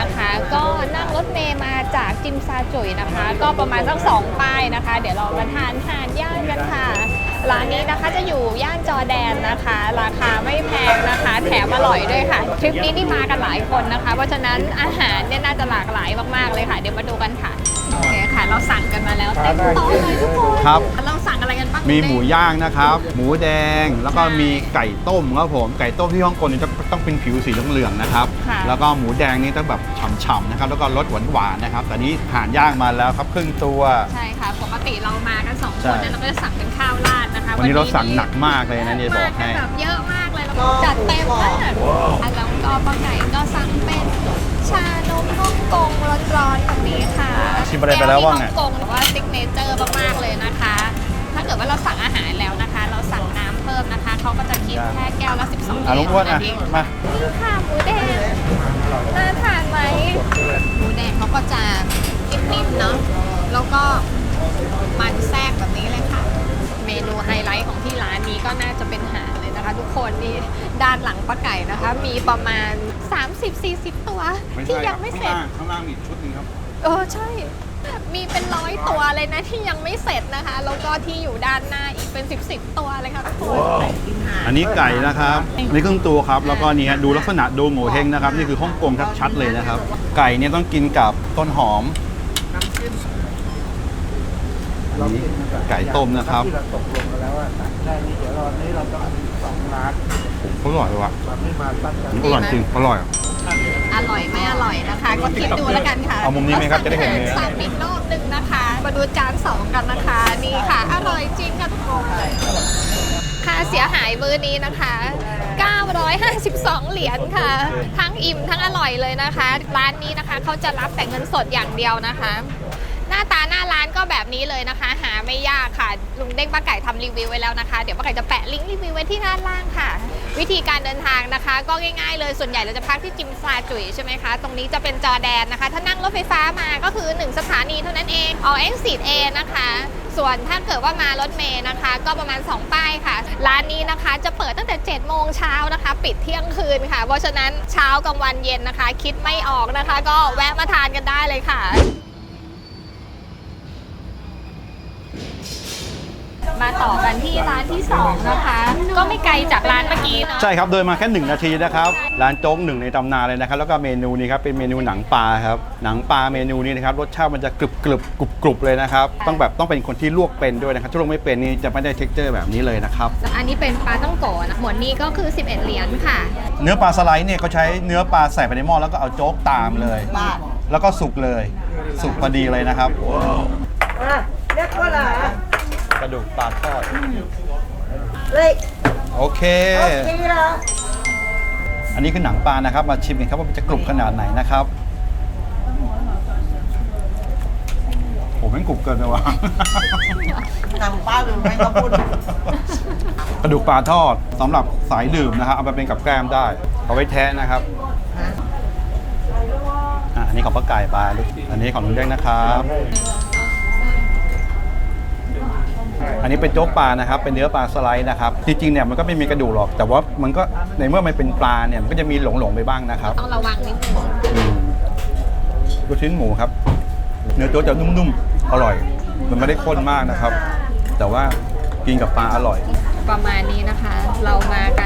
นะคะ ก็นั่งรถเมย์มาจากจิมซาจุยนะคะ ก็ประมาณสักสองป้ายนะคะ เดี๋ยวเรามาทานทานย่านกันค่ะ ร้านนี้นะคะจะอยู่ย่านจอแดนนะคะ ราคาไม่แพงนะคะ แถมอร่อยด้วยค่ะ ทริปนี้นี่มากันหลายคนนะคะ เพราะฉะนั้นอาหารเนี่ยน่าจะหลากหลายมากๆเลยค่ะ เดี๋ยวมาดูกันค่ะ โอเคค่ะ เราสั่งกันมาแล้วเต็มโต๊ะเลยทุกคนครับเรา มีหมูย่างนะครับ หมูแดงแล้วก็มีไก่ต้มครับผมไก่ต้มที่ฮ่องกงนี่จะต้องเป็นผิวสีเหลืองๆนะครับ ค่ะ แล้วก็หมูแดงนี่ต้องแบบฉ่ำๆนะครับ แล้วก็รสหวานๆนะครับแต่นี้ห่านย่างมาแล้วครับครึ่งตัว ใช่ค่ะ ปกติเรามากันสองคใช่ นเนี่ยเราก็จะสั่งเป็นข้าวราดนะคะวันนี้เราสั่งหนักมากเลยนะเนี่ยบอกให้ มากันแบบเยอะมากเลยเราจัดเต็มมากอะแล้วก็ป้าไก่ก็สั่งเป็นชานมฮ่องกงร้อนๆแบบนี้ค่ะชิมอะไรไปแล้วบ้างก้อะที่ฮ่องกงแต่ว่าซิกเนเจอร์มากๆเลยนะคะถ้า เกิดว่าเราสั่งอาหารแล้วนะคะ เราสั่งน้ำเพิ่มนะคะเขาก็จะคิดแค่แก้วละ 12อะลุงอ้วนอะเท่ามานี่ค่ะหมูแดงน่าทานไหมหมูแดงเขาก็จะนิ่มๆเนาะแล้วก็มันแทรกแบบนี้เลยค่ะ เมนูไฮไลท์ของที่ร้านนี้ก็น่าจะเป็นห่านเลยนะคะ ทุกคนนี่ด้านหลังป้าไก่นะคะ มีประมาณ 30-40 ตัวที่ยังไม่เสร็จข้างล่างอีกชุดนึงครับ เออใช่ มีเป็นร้อยตัวเลยนะที่ยังไม่เสร็จนะคะ แล้วก็ที่อยู่ด้านหน้าอีกเป็น 10 10ตัวเลยค่ะทุกคน อันนี้ไก่นะครับนี่ครึ่งตัวครับ แล้วก็นี่ฮะดูลักษณะดูโงเฮงนะครับ นี่คือฮ่องกงชัดๆเลยนะครับ ไก่เนี่ยต้องกินกับต้นหอมอันนี้ไก่ต้มนะครับ ที่เราตกลงกันแล้วว่าสั่งแค่นี้เดี๋ยวรอนนี้เราต้องเอาอีกสองร้านอร่อยเลยว่ะ เราไม่มาตั้งกันอร่อยจริง อร่อยอ ร่อยไม่อร่อยนะคะ ก็คิดดูแล้วกันค่ะเอามุมนี้ไหมครับจะได้เห็นเนื้อ สั่งอีกรอบหนึ่งนะคะ มาดูจานสองกันนะคะ นี่ค่ะ อร่อยจริงค่ะทุกคนค่าเสียหายมื้อนี้นะคะ 952 เหรียญค่ะ ทั้งอิ่มทั้งอร่อยเลยนะคะ ร้านนี้นะคะเขาจะรับแต่เงินสดอย่างเดียวนะคะ หน้าตาหน้าร้านก็แบบนี้เลยนะคะ หาไม่ยากค่ะ ลุงเด้งป้าไก่ทำรีวิวไว้แล้วนะคะ เดี๋ยวป้าไก่จะแปะลิงก์รีวิวไว้ที่ด้านล่างค่ะ วิธีการเดินทางนะคะ ก็ง่ายๆเลยส่วนใหญ่เราจะพักที่จิมซาจุยใช่ไหมคะ ตรงนี้จะเป็นจอแดนนะคะ ถ้านั่งรถไฟฟ้ามาก็คือ 1 สถานีเท่านั้นเองออเอ็กซิสเอนะคะ ส่วนถ้าเกิดว่ามารถเมย์นะคะ ก็ประมาณ 2 ป้ายค่ะ ร้านนี้นะคะจะเปิดตั้งแต่ 7 โมงเช้านะคะ ปิดเที่ยงคืนค่ะ เพราะฉะนั้นเช้ากลางวันเย็นนะคะ คิดไม่ออกนะคะ ก็แวะมาทานกันได้เลยค่ะ มาต่อกันที่ร้านที่2นะคะ ก็ไม่ไกลจากร้านเมื่อกี้เนาะใช่ครับเดินมาแค่หนึ่งนาทีนะครับร้านโจ๊กหนึ่งในตำนานเลยนะครับแล้วก็เมนูนี้ครับเป็นเมนูหนังปลาครับหนังปลาเมนูนี้นะครับรสชาติมันจะกรึบกรึบกรุบกรุบเลยนะครับต้องแบบต้องเป็นคนที่ลวกเป็นด้วยนะครับถ้าลวกไม่เป็นนี่จะไม่ได้เท็กเจอร์แบบนี้เลยนะครับอันนี้เป็นปลาต้องโกะนะหมวดนี้ก็คือ 11 เหรียญค่ะ เนื้อปลาสไลด์เนี่ยเขาใช้เนื้อปลาใส่ไปในหม้อแล้วก็เอาโจ๊กตามเลยแล้วก็สุกเลย สุกพอดีเลยนะครับอะเรียกว่าอะไรอะ กระดูกปลาทอดเฮ้ยโอเค โอเคเหรออันนี้คือหนังปลานะครับ มาชิมกันครับว่ามันจะกรุบขนาดไหนนะครับโอ้แม่งกรุบเกินไปว่ะ หนังป้าหรือไม่ก็พูด กระดูกปลาทอดสำหรับสายดื่มนะครับเอาไปเป็นกับแกล้มได้ เอาไว้แท้นะครับอะอันนี้ของป้าไก่ปลาลูกอันนี้ของลุงเด้งนะครับ อันนี้เป็นโจ๊กปลานะครับ เป็นเนื้อปลาสไลด์นะครับ จริงๆเนี่ยมันก็ไม่มีกระดูกหรอก แต่ว่ามันก็ในเมื่อมันเป็นปลาเนี่ยมันก็จะมีหลงๆไปบ้างนะครับต้องระวังนิดนึงอืมลูกชิ้นหมูครับ เนื้อโจ๊กจะนุ่มๆ อร่อย มันไม่ได้ข้นมากนะครับ แต่ว่ากินกับปลาอร่อย ประมาณนี้นะคะ เรามากันหล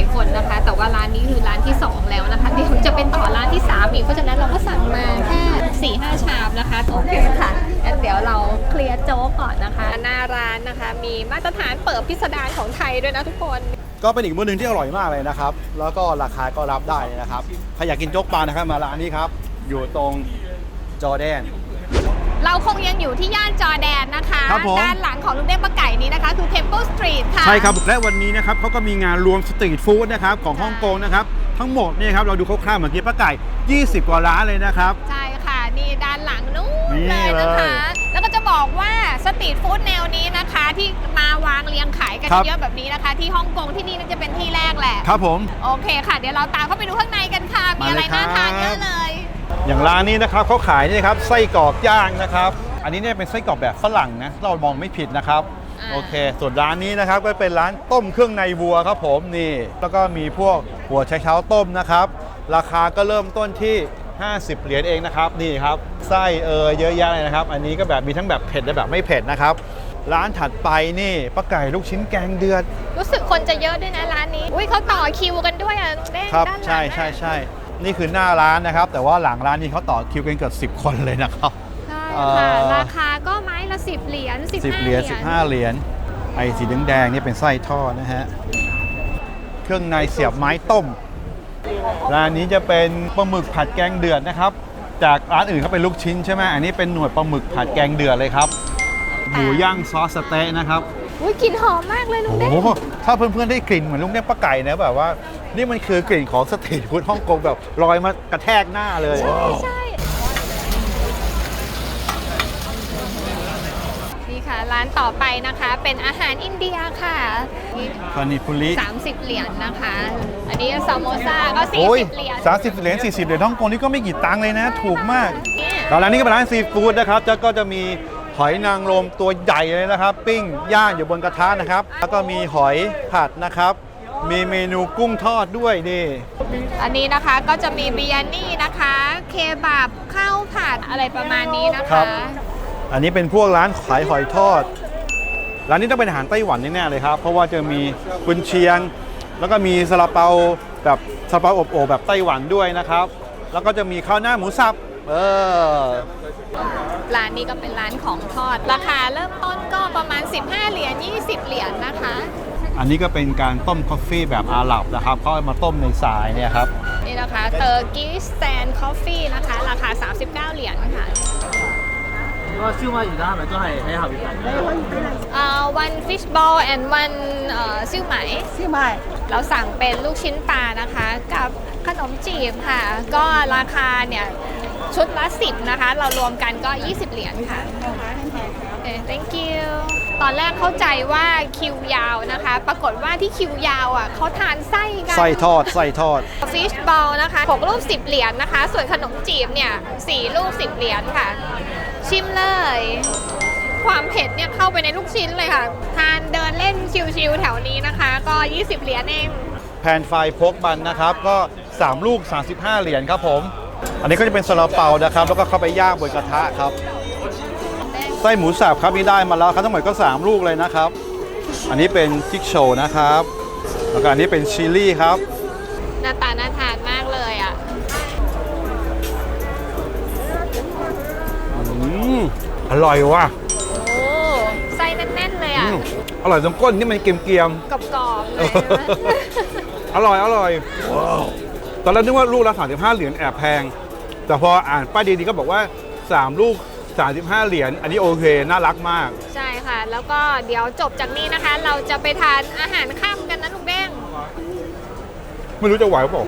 ายคนนะคะ แต่ว่าร้านนี้คือร้านที่ 2 แล้วนะคะเดี๋ยวจะเป็นต่อร้านที่ 3 อีกเพราะฉะนั้นเราก็สั่งมาแค่4ี่ห้าชามนะคะโอเคค่ะงั้นเดี๋ยวเราเคลียร์โจ๊กก่อนนะคะ หน้าร้านนะคะ มีมาตรฐานเปิดพิสดารของไทยด้วยนะทุกคนก็เป็นอีกมื้อหนึ่งที่อร่อยมากเลยนะครับ แล้วก็ราคาก็รับได้นะครับใครอยากกินโจ๊กปลานะครับมาร้านนี้ครับ อยู่ตรงจอแดน เราคงยังอยู่ที่ย่านจอร์แดนนะคะ ครับผม ด้านหลังของลุงเด้งปลาไก่นี้นะคะ คือ Temple Street ค่ะ ใช่ครับและวันนี้นะครับเขาก็มีงานรวมสตรีทฟู้ดนะครับของฮ่องกงนะครับทั้งหมดเนี่ยครับเราดูคร่าวๆเมื่อกี้ป้าไก่ 20 กว่าร้านเลยนะครับ ใช่ค่ะ นี่ด้านหลังนู้นนี่เลยนะคะเลยแล้วก็จะบอกว่าสตรีทฟู้ดแนวนี้นะคะ ที่มาวางเรียงขายกันครับ เยอะแบบนี้นะคะ ที่ฮ่องกงที่นี่น่าจะเป็นที่แรกแหละ ครับผม โอเคค่ะ เดี๋ยวเราตามเข้าไปดูข้างในกันค่ะ มีอะไรมาเลยน่าทานครับเยอะเลย อย่างร้านนี้นะครับเขาขายนี่ครับไส้กรอกย่างนะครับ อันนี้เนี่ยเป็นไส้กรอกแบบฝรั่งนะเรามองไม่ผิดนะครับอ่าโอเค ส่วนร้านนี้นะครับก็เป็นร้านต้มเครื่องในวัวครับผมนี่แล้วก็มีพวกหัวไชเท้าต้มนะครับ ราคาก็เริ่มต้นที่ 50 เหรียญเองนะครับนี่ครับไส้เออเยอะแยะเลยนะครับ อันนี้ก็แบบมีทั้งแบบเผ็ดและแบบไม่เผ็ดนะครับร้านถัดไปนี่ป้าไก่ลูกชิ้นแกงเดือด รู้สึกคนจะเยอะด้วยนะร้านนี้ อุ้ยเขาต่อคิวกันด้วยอะเด้งครับด้านหลังใช่ใช่ใช่ นี่คือหน้าร้านนะครับ แต่ว่าหลังร้านนี้เขาต่อคิวกันเกือบ10 คนเลยนะครับ ใช่เอ่ค่ะอราคาก็ไม้ละ 10 เหรียญ15 10เหรียญ15 เหรียญไอ้สีแดงๆนี่เป็นไส้ทอดนะฮะ เครื่องในเสียบไม้ต้ม ร้านนี้จะเป็นปลาหมึกผัดแกงเดือดนะครับ จากร้านอื่นเขาเป็นลูกชิ้นใช่ไหมอันนี้เป็นหน่วยปลาหมึกผัดแกงเดือดเลยครับ หมูย่างซอสสะเต๊ะนะครับ อุ้ยกลิ่นหอมมากเลยลุงโอ้เด้งโห ถ้าเพื่อนๆได้กลิ่นเหมือนลุงเนี่ยป้าไก่นะแบบว่า นี่มันคือกลิ่นของสตรีทฟู้ดฮ่องกงแบบลอยมากระแทกหน้าเลย ใช่ใช่นี่ค่ะ ร้านต่อไปนะคะ เป็นอาหารอินเดียค่ะนี่คานิพุริ30 เหรียญนะคะ อันนี้ซามโมซาก็โอ้ย40เหรียญ สามสิบเหรียญสี่สิบเหรียญฮ่องกงนี่ก็ไม่กี่ตังค์เลยนะ ถูกมากเนี่ยร้านนี้ก็เป็นร้านซีฟู้ดนะครับจะก็จะมีหอยนางรมตัวใหญ่เลยนะครับ ปิ้งย่างอยู่บนกระทะนะครับ แล้วก็มีหอยผัดนะครับ มีเมนูกุ้งทอดด้วยนี่ อันนี้นะคะก็จะมีบิยานี่นะคะ เคบับข้าวผัดอะไรประมาณนี้นะครัคะ บ อันนี้เป็นพวกร้านขายหอยทอด ร้านนี้ต้องเป็นอาหารไต้หวันแน่ๆเลยครับ เพราะว่าจะมีกุนเชียง แล้วก็มีซาลาเปาแบบซาลาเปาอบโอบแบบไต้หวันด้วยนะครับ แล้วก็จะมีข้าวหน้าหมูสับ เออ ร้านนี้ก็เป็นร้านของทอด ราคาเริ่มต้นก็ประมาณ 15 เหรียญ 20 เหรียญนะคะ อันนี้ก็เป็นการต้มกาแฟแบบอาหรับนะครับเขาเอามาต้มในทรายเนี่ยครับ นี่นะคะเตอร์กิสแซนคอฟฟี่นะคะ ราคา 39 เหรียญค่ะก็ชื่อว่าอยู่ด้านไหนก็ให้ให้หาวิการเอ่อ one fish ball and one เอ่อซิ่วไหมที่ใหม่เราสั่งเป็นลูกชิ้นปลานะคะ กับขนมจีบค่ะ ก็ราคาเนี่ย ชุดละ 10 นะคะ เรารวมกันก็ 20 เหรียญค่ะเอ่อ thank you ตอนแรกเข้าใจว่าคิวยาวนะคะ ปรากฏว่าที่คิวยาวอะเขาทานไส้กัน ไส้ทอดไส้ทอด ฟิชบอลนะคะ6ลูก10 เหรียญนะคะ ส่วนขนมจีบเนี่ย4ลูก10 เหรียญค่ะ ชิมเลย ความเผ็ดเนี่ยเข้าไปในลูกชิ้นเลยค่ะ ทานเดินเล่นชิวๆแถวนี้นะคะ ก็ 20 เหรียญเองแพนไฟพกบันนะครับ ก็ 3 ลูก 35 เหรียญครับผม อันนี้ก็จะเป็นซาลาเปานะครับ แล้วก็เข้าไปย่างบนกระทะครับ ไส้หมูสับครับนี่ได้มาแล้วครับทั้งหมดก็ 3 ลูกเลยนะครับ อันนี้เป็นจิ๊กโชว์นะครับ แล้วก็อันนี้เป็นชิลลี่ครับ หน้าตาน่าทานมากเลยอะอืมอร่อยว่ะโอ้ไส้แน่นๆเลยอือะมอร่อยตรงก้นนี่มันเกรียมกรอบๆเลยนะๆอร่อยอร่อยตอนแรกนึกว่าลูกละ35 เหรียญแอบแพง แต่พออ่านป้ายดีๆก็บอกว่า 3 ลูก 35 เหรียญ อันนี้โอเค น่ารักมาก ใช่ค่ะ แล้วก็เดี๋ยวจบจากนี้นะคะ เราจะไปทานอาหารค่ำกันนะลุงเด้ง ไม่รู้จะไหวหรือเปล่า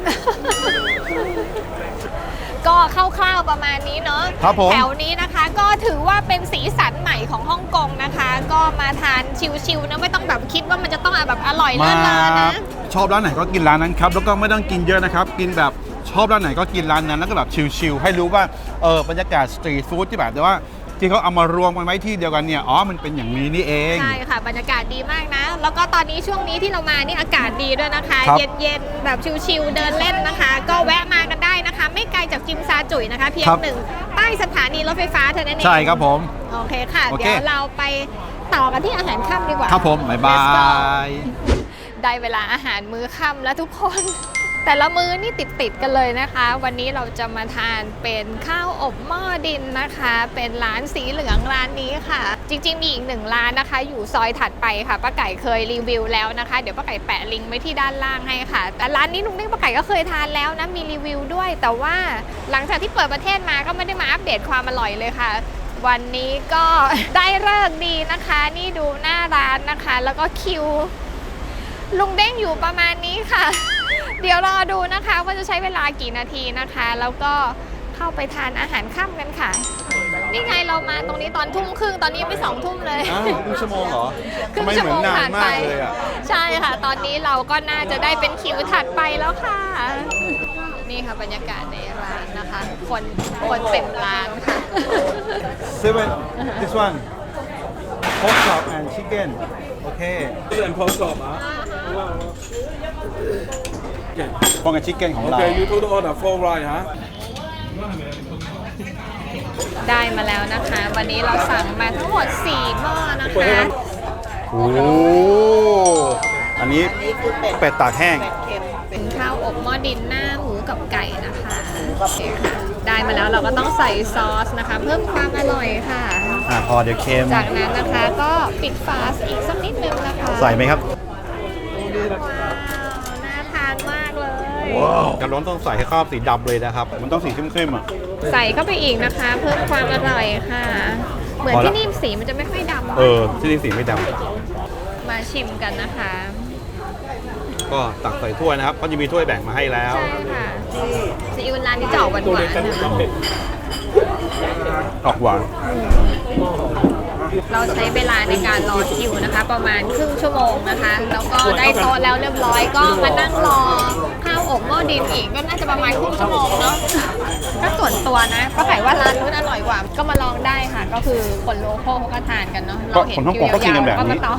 ก็คร่าวๆประมาณนี้เนาะครับผม แถวนี้นะคะก็ถือว่าเป็นสีสันใหม่ของฮ่องกงนะคะ ก็มาทานชิวๆนะไม่ต้องแบบคิดว่ามันจะต้องแบบอร่อยเลิมาศเลอนะ ชอบร้านไหนก็กินร้านนั้นครับ แล้วก็ไม่ต้องกินเยอะนะครับ กินแบบ ชอบร้านไหนก็กินร้านนั้นแล้วก็แบบชิลๆให้รู้ว่าเออบรรยากาศสตรีทฟู้ดที่แบบแต่ว่าที่เขาเอามารวมกันไว้ที่เดียวกันเนี่ยอ๋อมันเป็นอย่างนี้นี่เอง ใช่ค่ะ บรรยากาศดีมากนะ แล้วก็ตอนนี้ช่วงนี้ที่เรามานี่อากาศดีด้วยนะคะ ครับ เย็นๆแบบชิลๆเดินเล่นนะคะ ก็แวะมากันได้นะคะ ไม่ไกลจากจิมซาจุยนะคะ เพียงครับ หนึ่งใต้สถานีรถไฟฟ้าเท่านั้นเองใช่ครับผม โอเคค่ะ โอเค เดี๋ยวเราไปต่อกันที่อาหารค่ำดีกว่า ครับผม บ๊ายบา Let's go ย ได้เวลาอาหารมื้อค่ำแล้วทุกคน แต่ละมื้อนี่ติดติดๆกันเลยนะคะ วันนี้เราจะมาทานเป็นข้าวอบหม้อดินนะคะ เป็นร้านสีเหลืองร้านนี้ค่ะ จริง ๆ มีอีกหนึ่งร้านนะคะ อยู่ซอยถัดไปค่ะป้าไก่เคยรีวิวแล้วนะคะ เดี๋ยวป้าไก่แปะลิงก์ไว้ที่ด้านล่างให้ค่ะ แต่ร้านนี้ลุงเด้งป้าไก่ก็เคยทานแล้วนะมีรีวิวด้วย แต่ว่าหลังจากที่เปิดประเทศมาก็ไม่ได้มาอัปเดตความอร่อยเลยค่ะวันนี้ก็ได้เลิกดีนะคะ นี่ดูหน้าร้านนะคะ แล้วก็คิว ลุงเด้งอยู่ประมาณนี้ค่ะ เดี๋ยวรอดูนะคะว่าจะใช้เวลากี่นาทีนะคะ แล้วก็เข้าไปทานอาหารค่ำกันค่ะ นี่ไงเรามาตรงนี้ตอนทุ่มครึ่งตอนนี้ไปสองทุ่มเลย อ้าวครึ่งชั่วโมงเหรอครึ่ทำงไมชั่วเหมืโมอนงนานผ่านมาไปกเลยอะใช่ค่ะ ตอนนี้เราก็น่าจะได้เป็นคิวถัดไปแล้วค่ะ นี่ค่ะบรรยากาศในร้านนะคะ คนคนเต็มร้านค่ะ seven this one pork chop and chicken โอ เค and pork chop 啊。pork and chicken ของเรา Okay, you total order four right 哈。ได้มาแล้วนะคะ วันนี้เราสั่งมาทั้งหมด 4 หม้อนะคะ โอ้อันนี้อันนี้คือเป็ดเป็ดตากแห้ง เป็ดเค็มเป็นข้าวอบหม้อดินหน้าหมูกับไก่นะคะโอเคค่ะได้มาแล้วเราก็ต้องใส่ซอสนะคะ เพิ่มความอร่อยค่ะ อ่าพอเดี๋ยวเค็ม จากนั้นนะคะก็ปิดฝาอีกสักนิดนึงนะคะ ใส่ไหมครับ ว้าวน่าทานมากเลย กระล้นต้องใส่ให้ครอบสีดำเลยนะครับ มันต้องสีเข้มๆอะ ใส่เข้าไปอีกนะคะ เพิ่มความอร่อยค่ะ เหมือนพอละ ที่นี่สีมันจะไม่ค่อยดำเออที่นี่สีไม่ดมาชิมกันนะคะำก็ตักใส่ถ้วยนะครับเขาจะมีถ้วยแบ่งมาให้แล้ว ใช่ค่ะซีอิ๊วร้านนี้จะออกหวานๆนะคะออกหวาน เราใช้เวลาในการรอคิวนะคะ ประมาณครึ่งชั่วโมงนะคะ แล้วก็ได้โต๊ะแล้วเรียบร้อยก็มานั่งรอข้าว อบหม้อดินอีกก็น่าจะประมาณครึ่งชั่วโมงเนาะถ้าส่วนตัวนะป้าไก่ว่าร้านนู้นอร่อยกว่า ก็มาลองได้ค่ะ ก็คือคนโลโก้เขาก็ทานกันเนาะเราเห็นคิวยาวๆก็มาต่อ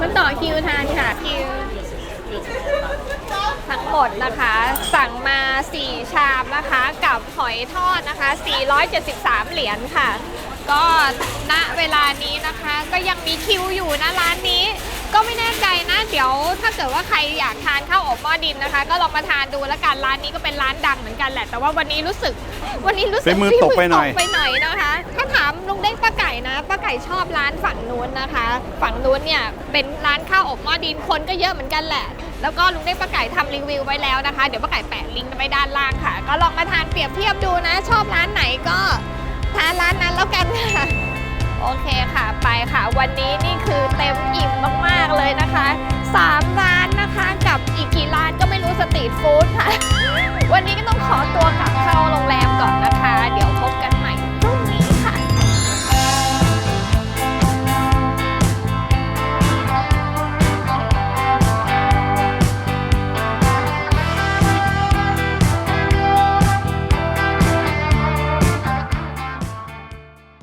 มาต่อคิวทานค่ะคิว ทั้งหมดนะคะ สั่งมา 4 ชามนะคะ กับหอยทอดนะคะ 473 เหรียญค่ะ ก็ณเวลานี้นะคะก็ยังมีคิวอยู่นะร้านนี้ ก็ไม่แน่ใจนะ เดี๋ยวถ้าเกิดว่าใครอยากทานข้าวอบหม้อดินนะคะ ก็ลองมาทานดูแล้วกันร้านนี้ก็เป็นร้านดังเหมือนกันแหละ แต่ว่าวันนี้รู้สึก วันนี้รู้สึกฝีมือตกไปหน่อยฝีมืตกไปหน่อยนะคะ ถ้าถามลุงเด้งป้าไก่นะป้าไก่ชอบร้านฝั่งนู้นนะคะ ฝั่งนู้นเนี่ยเป็นร้านข้าวอบหม้อดินคนก็เยอะเหมือนกันแหละ แล้วก็ลุงเด้งป้าไก่ทำรีวิวไว้แล้วนะคะเดี๋ยวป้าไก่แปะลิงก์ไว้ด้านล่างค่ะ ก็ลองมาทานเปรียบเทียบดูนะ ชอบร้านไหนก็ ทาร้านนั้นแล้วกันค่ะ โอเคค่ะไปค่ะ วันนี้นี่คือเต็มอิ่มมากๆเลยนะคะสามร้านนะคะ